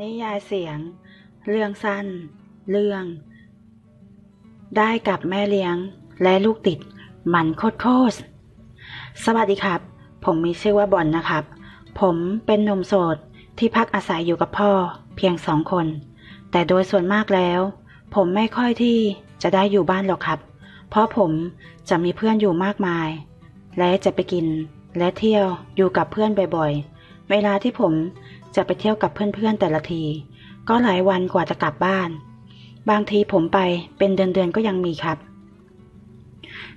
นิยายเสียง เรื่องสั้น เรื่อง ได้กับแม่เลี้ยงและลูกติดหมันโคตรโคตรสวัสดีครับ ผมมีชื่อว่าบอลนะครับ ผมเป็นหนุ่มโสดที่พักอาศัยอยู่กับพ่อเพียงสองคน แต่โดยส่วนมากแล้ว ผมไม่ค่อยที่จะได้อยู่บ้านหรอกครับ เพราะผมจะมีเพื่อนอยู่มากมาย และจะไปกินและเที่ยวอยู่กับเพื่อนบ่อยๆ เวลาที่ผม จะไปเที่ยวกับเพื่อนๆแต่ละที ก็หลายวันกว่าจะกลับบ้าน บางทีผมไปเป็นเดือนๆก็ยังมีครับ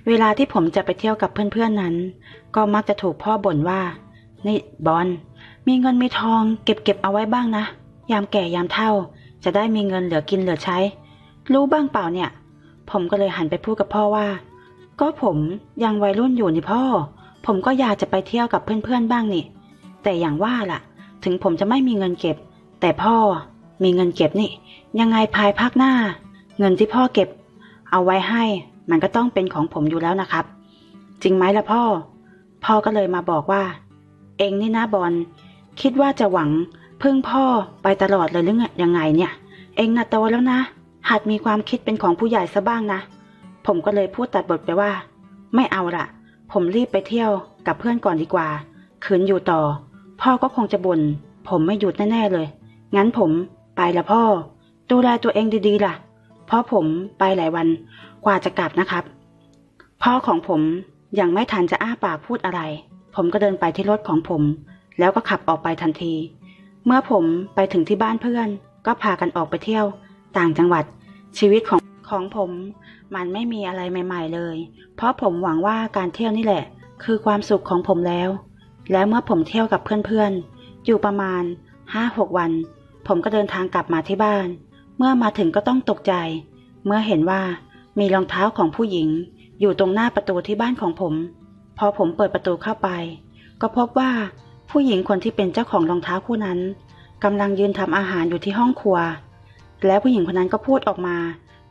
เวลาที่ผมจะไปเที่ยวกับเพื่อนๆนั้น ก็มักจะถูกพ่อบ่นว่า นี่บอลมีเงินมีทองเก็บเก็บเอาไว้บ้างนะ ยามแก่ยามเฒ่า จะได้มีเงินเหลือกินเหลือใช้ รู้บ้างเปล่าเนี่ย ผมก็เลยหันไปพูดกับพ่อว่า ก็ผมยังวัยรุ่นอยู่นี่พ่อ ผมก็อยากจะไปเที่ยวกับเพื่อนๆบ้างนี่ แต่อย่างว่าล่ะ ถึงผมจะไม่มีเงินเก็บ แต่พ่อมีเงินเก็บนี่ ยังไงภายภาคหน้า เงินที่พ่อเก็บ เอาไว้ให้ มันก็ต้องเป็นของผมอยู่แล้วนะครับ จริงไหมล่ะพ่อ พ่อก็เลยมาบอกว่า เองนี่นะบอลคิดว่าจะหวังพึ่งพ่อไปตลอดเลยหรือยังไงเนี่ย เองน่ะโตแล้วนะ หัดมีความคิดเป็นของผู้ใหญ่ซะบ้างนะ ผมก็เลยพูดตัดบทไปว่า ไม่เอาละผมรีบไปเที่ยวกับเพื่อนก่อนดีกว่าขืนอยู่ต่อ พ่อก็คงจะบน่นผมไม่หยุดแน่ๆเลย งั้นผมไปละพ่อ ดูแลตัวเองดีๆล่ะ เพราะผมไปหลายวันกว่าจะกลับนะครับ พ่อของผมยังไม่ทันจะอ้าปากพูดอะไร ผมก็เดินไปที่รถของผม แล้วก็ขับออกไปทันที เมื่อผมไปถึงที่บ้านเพื่อน ก็พากันออกไปเที่ยว ต่างจังหวัด ชีวิตของของผมมันไม่มีอะไรใหม่ ๆ เลย เพราะผมหวังว่าการเที่ยวนี่แหละ คือความสุขของผมแล้ว แล้วเมื่อผมเที่ยวกับเพื่อนๆ อยู่ประมาณ5-6วัน ผมก็เดินทางกลับมาที่บ้าน เมื่อมาถึงก็ต้องตกใจ เมื่อเห็นว่ามีรองเท้าของผู้หญิง อยู่ตรงหน้าประตูที่บ้านของผม พอผมเปิดประตูเข้าไป ก็พบว่าผู้หญิงคนที่เป็นเจ้าของรองเท้าคู่นั้นกำลังยืนทำอาหารอยู่ที่ห้องครัว แล้วผู้หญิงคนนั้นก็พูดออกมา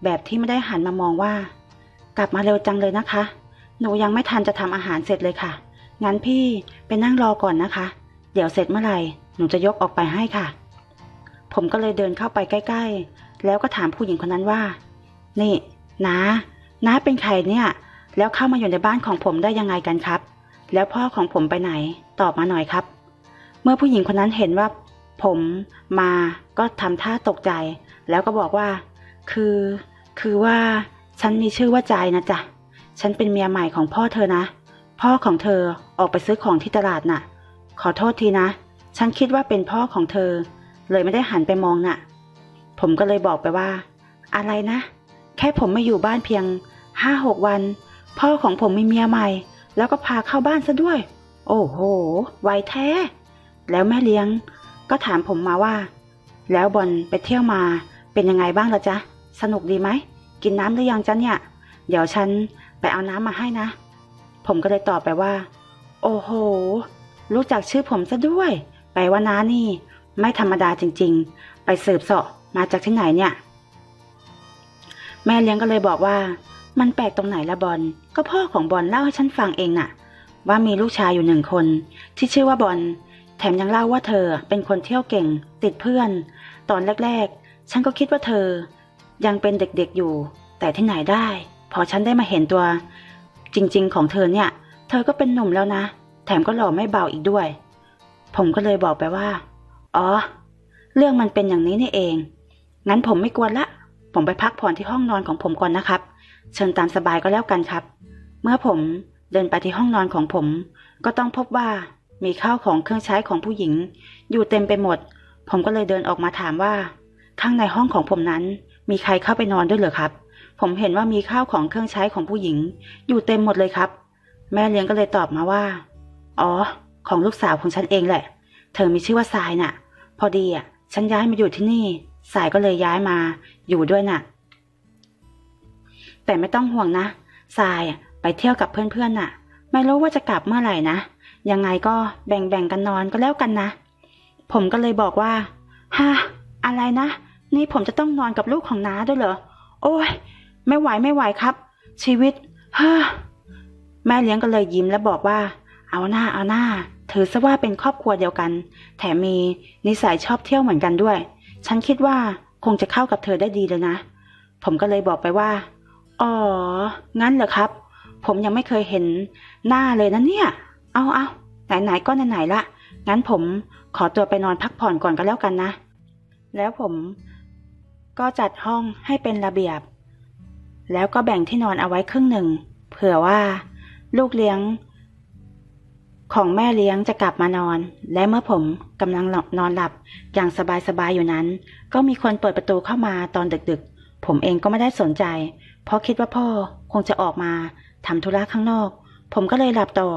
แบบที่ไม่ได้หันมามองว่า กลับมาเร็วจังเลยนะคะ หนูยังไม่ทันจะทำอาหารเสร็จเลยค่ะ งั้นพี่ไปนั่งรอก่อนนะคะ เดี๋ยวเสร็จเมื่อไหร่หนูจะยกออกไปให้ค่ะ ผมก็เลยเดินเข้าไปใกล้ ๆ แล้วก็ถามผู้หญิงคนนั้นว่า นี่น้าน้าเป็นใครเนี่ย แล้วเข้ามาอยู่ในบ้านของผมได้ยังไงกันครับ แล้วพ่อของผมไปไหน ตอบมาหน่อยครับ เมื่อผู้หญิงคนนั้นเห็นว่า ผมมาก็ทำท่าตกใจ แล้วก็บอกว่า คือ คือว่า ฉันมีชื่อว่าใจนะจ๊ะ ฉันเป็นเมียใหม่ของพ่อเธอนะ พ่อของเธอออกไปซื้อของที่ตลาดน่ะ ขอโทษทีนะ ฉันคิดว่าเป็นพ่อของเธอ เลยไม่ได้หันไปมองน่ะ ผมก็เลยบอกไปว่า อะไรนะ แค่ผมไม่อยู่บ้านเพียงห้าหกวัน พ่อของผมมีเมียใหม่ แล้วก็พาเข้าบ้านซะด้วย โอ้โห ไวแท้ แล้วแม่เลี้ยง ก็ถามผมมาว่า แล้วบอลไปเที่ยวมาเป็นยังไงบ้างละจ๊ะ สนุกดีไหม กินน้ำหรือยังจ๊ะเนี่ย เดี๋ยวฉันไปเอาน้ำมาให้นะ ผมก็เลยตอบไปว่า โอ้โห รู้จักชื่อผมซะด้วย ไปว่าน้านี่ ไม่ธรรมดาจริงๆ ไปสืบเสาะมาจากที่ไหนเนี่ย แม่เลี้ยงก็เลยบอกว่า มันแปลกตรงไหนละบอล ก็พ่อของบอลเล่าให้ฉันฟังเองน่ะ ว่ามีลูกชายอยู่หนึ่งคน ที่ชื่อว่าบอล แถมยังเล่าว่าเธอเป็นคนเที่ยวเก่ง ติดเพื่อน ตอนแรก ๆ ฉันก็คิดว่าเธอ ยังเป็นเด็กๆอยู่ แต่ที่ไหนได้ พอฉันได้มาเห็นตัว จริง ๆ ของเธอเนี่ย เธอก็เป็นหนุ่มแล้วนะ แถมก็หล่อไม่เบาอีกด้วย ผมก็เลยบอกไปว่า อ๋อ เรื่องมันเป็นอย่างนี้นี่เอง งั้นผมไม่กวนละ ผมไปพักผ่อนที่ห้องนอนของผมก่อนนะครับ เชิญตามสบายก็แล้วกันครับ เมื่อผมเดินไปที่ห้องนอนของผม ก็ต้องพบว่ามีข้าวของเครื่องใช้ของผู้หญิง อยู่เต็มไปหมด ผมก็เลยเดินออกมาถามว่า ข้างในห้องของผมนั้น มีใครเข้าไปนอนด้วยเหรอครับ ผมเห็นว่ามีข้าวของเครื่องใช้ของผู้หญิง อยู่เต็มหมดเลยครับ แม่เลี้ยงก็เลยตอบมาว่า อ๋อ ของลูกสาวของฉันเองแหละ เธอมีชื่อว่าทรายน่ะ พอดีอะ ฉันย้ายมาอยู่ที่นี่ สายก็เลยย้ายมา อยู่ด้วยน่ะ แต่ไม่ต้องห่วงนะทรายไปเที่ยวกับเพื่อนๆน่ะ ไม่รู้ว่าจะกลับเมื่อไหร่นะ ยังไงก็แบ่งๆกันนอนก็แล้วกันนะ ผมก็เลยบอกว่าฮะอะไรนะ นี่ผมจะต้องนอนกับลูกของน้าด้วยเหรอ โอ้ย ไม่ไหวไม่ไหวครับ ชีวิตฮแม่เลี้ยงก็เลยยิ้มแล้วบอกว่า เอาหน้าเอาหน้า ถือซะว่าเป็นครอบครัวเดียวกัน แถมมีนิสัยชอบเที่ยวเหมือนกันด้วย ฉันคิดว่าคงจะเข้ากับเธอได้ดีเลยนะ ผมก็เลยบอกไปว่า อ๋อ งั้นเหรอครับ ผมยังไม่เคยเห็นหน้าเลยนะเนี่ย เอาเอาไหนๆก็ไหนๆละ งั้นผมขอตัวไปนอนพักผ่อนก่อนก็แล้วกันนะ แล้วผมก็จัดห้องให้เป็นระเบียบ แล้วก็แบ่งที่นอนเอาไว้ครึ่งหนึ่ง เผื่อว่า ลูกเลี้ยง ของแม่เลี้ยงจะกลับมานอน และเมื่อผมกำลังนอนหลับอย่างสบายๆอยู่นั้น ก็มีคนเปิดประตูเข้ามาตอนดึกๆ ผมเองก็ไม่ได้สนใจ เพราะคิดว่าพ่อคงจะออกมาทำธุระข้างนอก ผมก็เลยหลับต่อ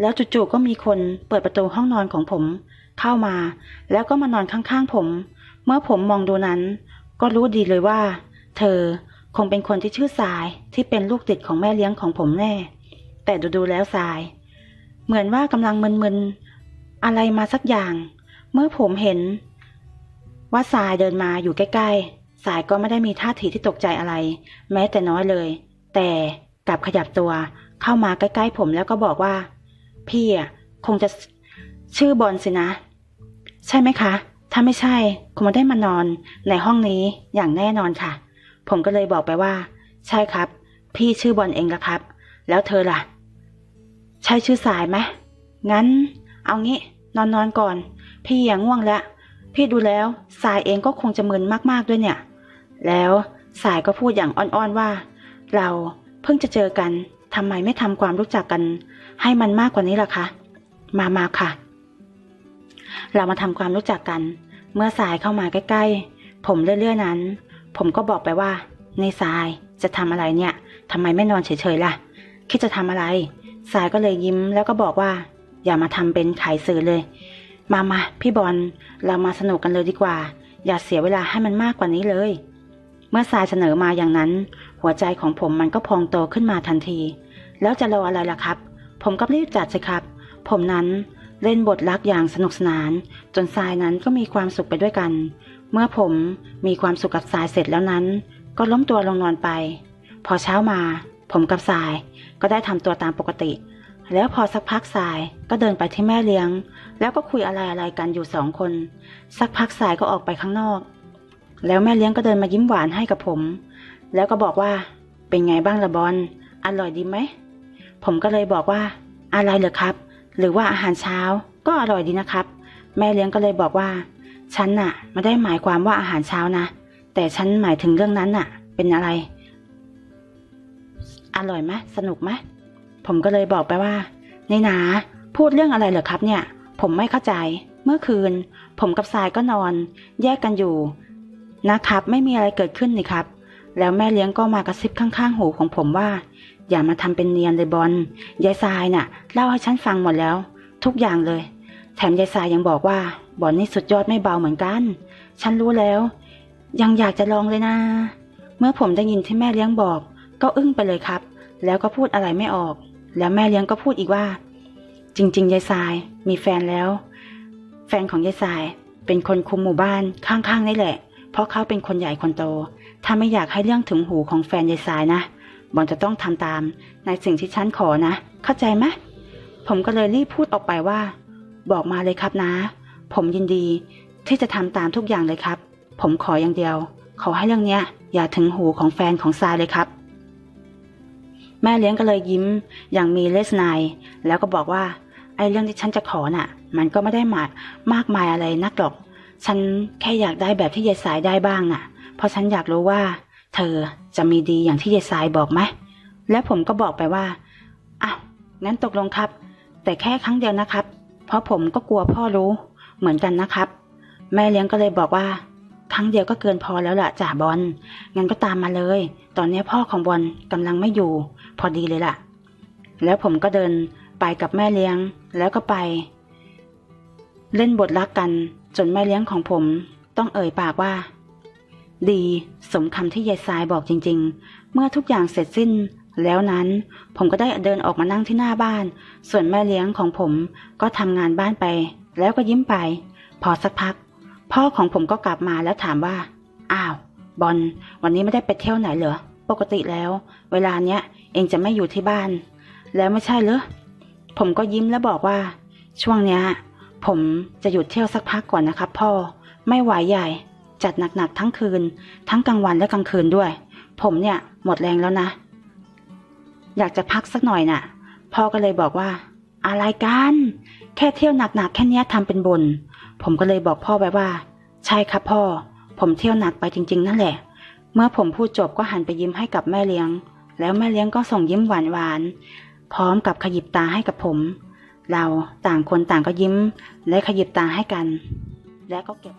แล้วจู่ๆก็มีคนเปิดประตูห้องนอนของผม เข้ามา แล้วก็มานอนข้างๆผม เมื่อผมมองดูนั้น ก็รู้ดีเลยว่า เธอ คงเป็นคนที่ชื่อสายที่เป็นลูกติดของแม่เลี้ยงของผมแน่ แต่ดูๆแล้วสาย เหมือนว่ากำลังมึนๆ อะไรมาสักอย่าง เมื่อผมเห็น ว่าสายเดินมาอยู่ใกล้ๆ สายก็ไม่ได้มีท่าทีที่ตกใจอะไร แม้แต่น้อยเลย แต่กลับขยับตัวเข้ามาใกล้ๆ ผมแล้วก็บอกว่า พี่อะคงจะชื่อบอลสินะ ใช่ไหมคะ ถ้าไม่ใช่ คงไม่ได้มานอนในห้องนี้อย่างแน่นอนค่ะ ผมก็เลยบอกไปว่า ใช่ครับ พี่ชื่อบอลเองละครับ แล้วเธอล่ะ ใช่ชื่อสายไหมงั้น เอางี้ นอนนอนก่อน พี่อย่างง่วงแล้ว พี่ดูแล้วสายเองก็คงจะมึนมากๆด้วยเนี่ย แล้วสายก็พูดอย่างอ่อนๆว่า เราเพิ่งจะเจอกันทำไมไม่ทำความรู้จักกัน ให้มันมากกว่านี้ล่ะคะ มามาค่ะ เรามาทำความรู้จักกัน เมื่อสายเข้ามาใกล้ ๆ ผมเรื่อยๆนั้น ผมก็บอกไปว่าในสายจะทำอะไรเนี่ยทำไมไม่นอนเฉยๆล่ะ คิดจะทำอะไรสายก็เลยยิ้มแล้วก็บอกว่า อย่ามาทำเป็นขายสื่อเลย มามาพี่บอลเรามาสนุกกันเลยดีกว่า อย่าเสียเวลาให้มันมากกว่านี้เลย เมื่อสายเสนอมาอย่างนั้น หัวใจของผมมันก็พองโตขึ้นมาทันที แล้วจะรออะไรล่ะครับ ผมก็รีบจัดสิครับ ผมนั้นเล่นบทรักอย่างสนุกสนาน จนทรายนั้นก็มีความสุขไปด้วยกัน เมื่อผมมีความสุขกับทรายเสร็จแล้วนั้น ก็ล้มตัวลงนอนไป พอเช้ามา ผมกับทรายก็ได้ทำตัวตามปกติ แล้วพอสักพักทรายก็เดินไปที่แม่เลี้ยง แล้วก็คุยอะไรอะไรกันอยู่สองคน สักพักทรายก็ออกไปข้างนอก แล้วแม่เลี้ยงก็เดินมายิ้มหวานให้กับผม แล้วก็บอกว่าเป็นไงบ้างละบอลอร่อยดีไหมผมก็เลยบอกว่า อะไรเหรอครับ หรือว่าอาหารเช้าก็อร่อยดีนะครับ แม่เลี้ยงก็เลยบอกว่า ฉันน่ะไม่ได้หมายความว่าอาหารเช้านะ แต่ฉันหมายถึงเรื่องนั้นน่ะ เป็นอะไร อร่อยไหมสนุกไหมผมก็เลยบอกไปว่าในี่นาพูดเรื่องอะไรเหรอครับเนี่ย ผมไม่เข้าใจ เมื่อคืน ผมกับสายก็นอน แยกกันอยู่ นะครับ ไม่มีอะไรเกิดขึ้นนี่ครับ แล้วแม่เลี้ยงก็มากระซิบข้างๆหูของผมว่า อย่ามาทำเป็นเนียนเลยบอลยายทรายน่ะ เล่าให้ฉันฟังหมดแล้ว ทุกอย่างเลย แถมยายทรายยังบอกว่า บอลนี่สุดยอดไม่เบาเหมือนกัน ฉันรู้แล้ว ยังอยากจะลองเลยนะ เมื่อผมได้ยินที่แม่เลี้ยงบอก ก็อึ้งไปเลยครับ แล้วก็พูดอะไรไม่ออก แล้วแม่เลี้ยงก็พูดอีกว่า จริงๆยายทรายมีแฟนแล้ว แฟนของยายทรายเป็นคนคุมหมู่บ้านข้างๆนี่แหละ เพราะเขาเป็นคนใหญ่คนโต ถ้าไม่อยากให้เรื่องถึงหูของแฟนยายสายนะบอลจะต้องทำตาม ในสิ่งที่ฉันขอนะ เข้าใจไหมผมก็เลยรีบพูดออกไปว่า บอกมาเลยครับนะ ผมยินดีที่จะทำตามทุกอย่างเลยครับ ผมขออย่างเดียว ขอให้เรื่องเนี้ย อย่าถึงหูของแฟนของทรายเลยครับ แม่เลี้ยงก็เลยยิ้มอย่างมีเลสไนายแล้วก็บอกว่า ไอ้เรื่องที่ฉันจะขอน่ะ มันก็ไม่ได้มากมากมายอะไรนักหรอก ฉันแค่อยากได้แบบที่ยายสายได้บ้างน่ะ เพราะฉันอยากรู้ว่า เธอจะมีดีอย่างที่ยายสายบอกไหมแล้วผมก็บอกไปว่าอ้าวงั้นตกลงครับ แต่แค่ครั้งเดียวนะครับ เพราะผมก็กลัวพ่อรู้ เหมือนกันนะครับ แม่เลี้ยงก็เลยบอกว่า ครั้งเดียวก็เกินพอแล้วล่ะจ่าบอลงั้นก็ตามมาเลย ตอนนี้พ่อของบอลกำลังไม่อยู่ พอดีเลยล่ะ แล้วผมก็เดินไปกับแม่เลี้ยงแล้วก็ไป เล่นบทรักกันจนแม่เลี้ยงของผมต้องเอ่ยปากว่า ดีสมคำที่ยายทรายบอกจริง ๆ เมื่อทุกอย่างเสร็จสิ้นแล้วนั้นผมก็ได้เดินออกมานั่งที่หน้าบ้าน ส่วนแม่เลี้ยงของผมก็ทำงานบ้านไป แล้วก็ยิ้มไป พอสักพัก พ่อของผมก็กลับมาแล้วถามว่า อ้าว บอลวันนี้ไม่ได้ไปเที่ยวไหนเหรอ ปกติแล้ว เวลาเนี้ยเองจะไม่อยู่ที่บ้าน แล้วไม่ใช่เหรอ ผมก็ยิ้มแล้วบอกว่า ช่วงเนี้ย ผมจะหยุดเที่ยวสักพักก่อนนะครับพ่อ ไม่ไหวใหญ่ จัดหนักๆทั้งคืน ทั้งกลางวันและกลางคืนด้วย ผมเนี่ยหมดแรงแล้วนะ อยากจะพักสักหน่อยน่ะ พ่อก็เลยบอกว่า อะไรกัน แค่เที่ยวหนักๆแค่เนี้ยทำเป็นบน่นผมก็เลยบอกพ่อไปว่า ใช่ครับพ่อ ผมเที่ยวหนักไปจริง ๆ นั่นแหละ เมื่อผมพูดจบก็หันไปยิ้มให้กับแม่เลี้ยง แล้วแม่เลี้ยงก็ส่งยิ้มหวานๆพร้อมกับขยิบตาให้กับผม เราต่างคนต่างก็ยิ้ม และขยิบตาให้กัน และก็เก็บ